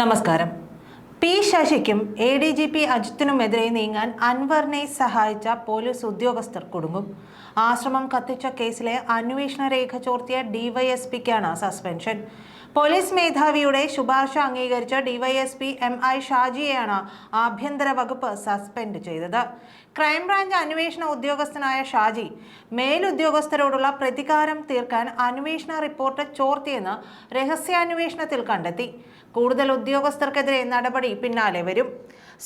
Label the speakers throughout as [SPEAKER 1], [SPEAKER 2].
[SPEAKER 1] നമസ്കാരം. പി ശശിക്കും A D G P അജിത്തിനുമെതിരെ നീങ്ങാൻ അൻവറിനെ സഹായിച്ച പോലീസ് ഉദ്യോഗസ്ഥർ കുടുങ്ങും. ആശ്രമം കത്തിച്ച കേസിലെ അന്വേഷണ രേഖ ചോർത്തിയ ഡിവൈഎസ്പിക്കാണ് സസ്പെൻഷൻ. പോലീസ് മേധാവിയുടെ ശുപാർശ അംഗീകരിച്ച ഡിവൈഎസ്പി എം ഐ ഷാജിയെയാണ് ആഭ്യന്തര വകുപ്പ് സസ്പെൻഡ് ചെയ്തത്. ക്രൈംബ്രാഞ്ച് അന്വേഷണ ഉദ്യോഗസ്ഥനായ ഷാജി മേലുദ്യോഗസ്ഥരോടുള്ള പ്രതികാരം തീർക്കാൻ അന്വേഷണ റിപ്പോർട്ട് ചോർത്തിയെന്ന് രഹസ്യാന്വേഷണത്തിൽ കണ്ടെത്തി. കൂടുതൽ ഉദ്യോഗസ്ഥർക്കെതിരെ നടപടി പിന്നാലെ വരും.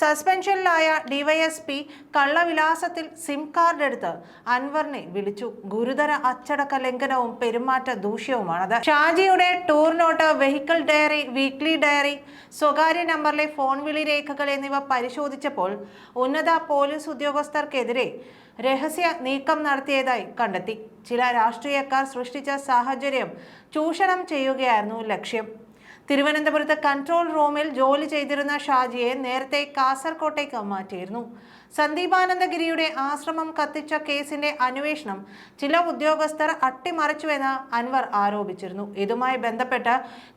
[SPEAKER 1] സസ്പെൻഷനിലായ ഡിവൈഎസ്പി കള്ളവിലാസത്തിൽ സിം കാർഡ് എടുത്ത് അൻവറിനെ വിളിച്ചു. ഗുരുതര അച്ചടക്ക ലംഘനവും പെരുമാറ്റ ദൂഷ്യവുമാണത്. ഷാജിയുടെ tour note vehicle diary weekly diary സ്വകാര്യ നമ്പറിലെ ഫോൺ വിളി രേഖകൾ എന്നിവ പരിശോധിച്ചപ്പോൾ ഉന്നത പോലീസ് ഉദ്യോഗസ്ഥർക്കെതിരെ രഹസ്യ നീക്കം നടത്തിയതായി കണ്ടെത്തി. ചില രാഷ്ട്രീയക്കാർ സൃഷ്ടിച്ച സാഹചര്യം ചൂഷണം ചെയ്യുകയായിരുന്നു ലക്ഷ്യം. തിരുവനന്തപുരത്ത് കൺട്രോൾ റൂമിൽ ജോലി ചെയ്തിരുന്ന ഷാജിയെ നേരത്തെ കാസർകോട്ടേക്ക് മാറ്റിയിരുന്നു. സന്ദീപാനന്ദഗിരിയുടെ ആശ്രമം കത്തിച്ച കേസിന്റെ അന്വേഷണം ചില ഉദ്യോഗസ്ഥർ അട്ടിമറിച്ചുവെന്ന് അൻവർ ആരോപിച്ചിരുന്നു. ഇതുമായി ബന്ധപ്പെട്ട്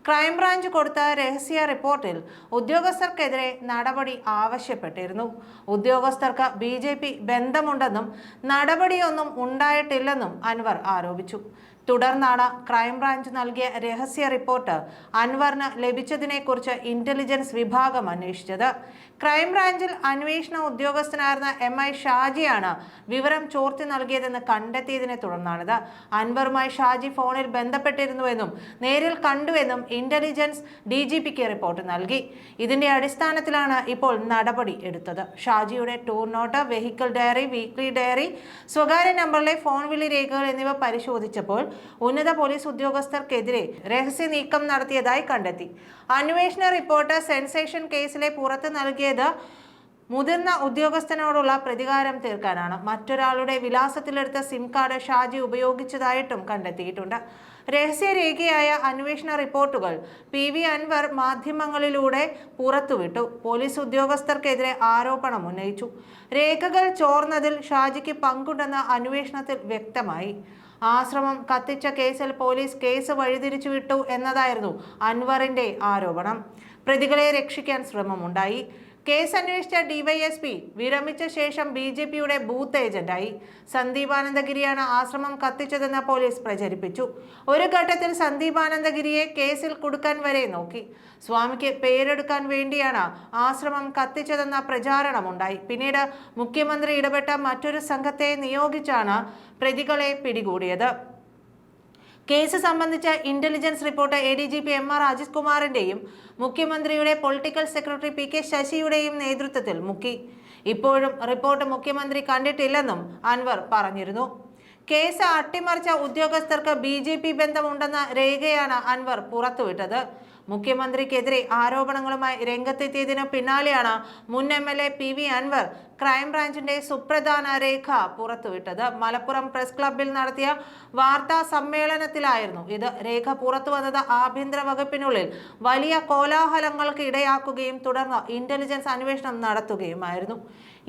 [SPEAKER 1] ക്രൈംബ്രാഞ്ച് കൊടുത്ത രഹസ്യ റിപ്പോർട്ടിൽ ഉദ്യോഗസ്ഥർക്കെതിരെ നടപടി ആവശ്യപ്പെട്ടിരുന്നു. ഉദ്യോഗസ്ഥർക്ക് ബി ജെ പി ബന്ധമുണ്ടെന്നും നടപടിയൊന്നും ഉണ്ടായിട്ടില്ലെന്നും അൻവർ ആരോപിച്ചു. തുടർന്നാണ് ക്രൈംബ്രാഞ്ച് നൽകിയ രഹസ്യ റിപ്പോർട്ട് അൻവറിന് ലഭിച്ചതിനെക്കുറിച്ച് ഇന്റലിജൻസ് വിഭാഗം അന്വേഷിച്ചത്. ക്രൈംബ്രാഞ്ചിൽ അന്വേഷണ ഉദ്യോഗസ്ഥനായിരുന്ന എം ഐ ഷാജിയാണ് വിവരം ചോർത്തി നൽകിയതെന്ന് കണ്ടെത്തിയതിനെ തുടർന്നാണിത്. അൻവറുമായി ഷാജി ഫോണിൽ ബന്ധപ്പെട്ടിരുന്നുവെന്നും നേരിൽ കണ്ടുവെന്നും ഇന്റലിജൻസ് ഡി ജി പിക്ക് റിപ്പോർട്ട് നൽകി. ഇതിന്റെ അടിസ്ഥാനത്തിലാണ് ഇപ്പോൾ നടപടി എടുത്തത്. ഷാജിയുടെ tour note vehicle diary weekly diary സ്വകാര്യ നമ്പറിലെ ഫോൺ വിളി രേഖകൾ എന്നിവ പരിശോധിച്ചപ്പോൾ ഉന്നത പോലീസ് ഉദ്യോഗസ്ഥർക്കെതിരെ രഹസ്യ നീക്കം നടത്തിയതായി കണ്ടെത്തി. അന്വേഷണ റിപ്പോർട്ട് സെൻസേഷൻ കേസിലെ പുറത്ത് നൽകിയത് മുതിർന്ന ഉദ്യോഗസ്ഥനോടുള്ള പ്രതികാരം തീർക്കാനാണ് മറ്റൊരാളുടെ വിലാസത്തിലെടുത്ത സിം കാർഡ് ഷാജി ഉപയോഗിച്ചതായിട്ടും കണ്ടെത്തിയിട്ടുണ്ട്. രഹസ്യരേഖയായ അന്വേഷണ റിപ്പോർട്ടുകൾ പി വി അൻവർ മാധ്യമങ്ങളിലൂടെ പുറത്തുവിട്ടു. പോലീസ് ഉദ്യോഗസ്ഥർക്കെതിരെ ആരോപണം ഉന്നയിച്ചു. രേഖകൾ ചോർന്നതിൽ ഷാജിക്ക് പങ്കുണ്ടെന്ന് അന്വേഷണത്തിൽ വ്യക്തമായി. ആശ്രമം കത്തിച്ച കേസിൽ പോലീസ് കേസ് വഴിതിരിച്ചു വിട്ടു എന്നതായിരുന്നു അൻവറിന്റെ ആരോപണം. പ്രതികളെ രക്ഷിക്കാൻ ശ്രമമുണ്ടായി. കേസ് അന്വേഷിച്ച ഡിവൈഎസ്പി വിരമിച്ച ശേഷം ബി ജെ പിയുടെ ബൂത്ത് ഏജന്റായി. സന്ദീപാനന്ദഗിരിയാണ് ആശ്രമം കത്തിച്ചതെന്ന് പോലീസ് പ്രചരിപ്പിച്ചു. ഒരു ഘട്ടത്തിൽ സന്ദീപാനന്ദഗിരിയെ കേസിൽ കുടുക്കാൻ വരെ നോക്കി. സ്വാമിക്ക് പേരെടുക്കാൻ വേണ്ടിയാണ് ആശ്രമം കത്തിച്ചതെന്ന പ്രചാരണമുണ്ടായി. പിന്നീട് മുഖ്യമന്ത്രി ഇടപെട്ട മറ്റൊരു സംഘത്തെ നിയോഗിച്ചാണ് പ്രതികളെ പിടികൂടിയത്. കേസ് സംബന്ധിച്ച intelligence report A D G P M R Ajith കുമാറിന്റെയും മുഖ്യമന്ത്രിയുടെ പൊളിറ്റിക്കൽ സെക്രട്ടറി പി കെ ശശിയുടെയും നേതൃത്വത്തിൽ മുക്കി. ഇപ്പോഴും റിപ്പോർട്ട് മുഖ്യമന്ത്രി കണ്ടിട്ടില്ലെന്നും അൻവർ പറഞ്ഞിരുന്നു. കേസ് അട്ടിമറിച്ച ഉദ്യോഗസ്ഥർക്ക് ബി ജെ പി ബന്ധമുണ്ടെന്ന രേഖയാണ് അൻവർ പുറത്തുവിട്ടത്. മുഖ്യമന്ത്രിക്കെതിരെ ആരോപണങ്ങളുമായി രംഗത്തെത്തിയതിനു പിന്നാലെയാണ് മുൻ M L A P V Anvar ക്രൈംബ്രാഞ്ചിന്റെ സുപ്രധാന രേഖ പുറത്തുവിട്ടത്. മലപ്പുറം പ്രസ് ക്ലബിൽ നടത്തിയ വാർത്താ സമ്മേളനത്തിലായിരുന്നു ഇത്. രേഖ പുറത്തു വന്നത് ആഭ്യന്തര വകുപ്പിനുള്ളിൽ വലിയ കോലാഹലങ്ങൾക്ക് ഇടയാക്കുകയും തുടർന്ന് ഇന്റലിജൻസ് അന്വേഷണം നടത്തുകയുമായിരുന്നു.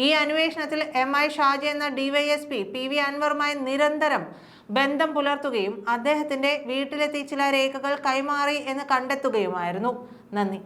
[SPEAKER 1] ഈ അന്വേഷണത്തിൽ എം ഐ ഷാജി എന്ന ഡിവൈഎസ്പി പി വി അൻവറുമായി നിരന്തരം ബന്ധം പുലർത്തുകയും അദ്ദേഹത്തിന്റെ വീട്ടിലെത്തി ചില രേഖകൾ കൈമാറി എന്ന് കണ്ടെത്തുകയുമായിരുന്നു. നന്ദി.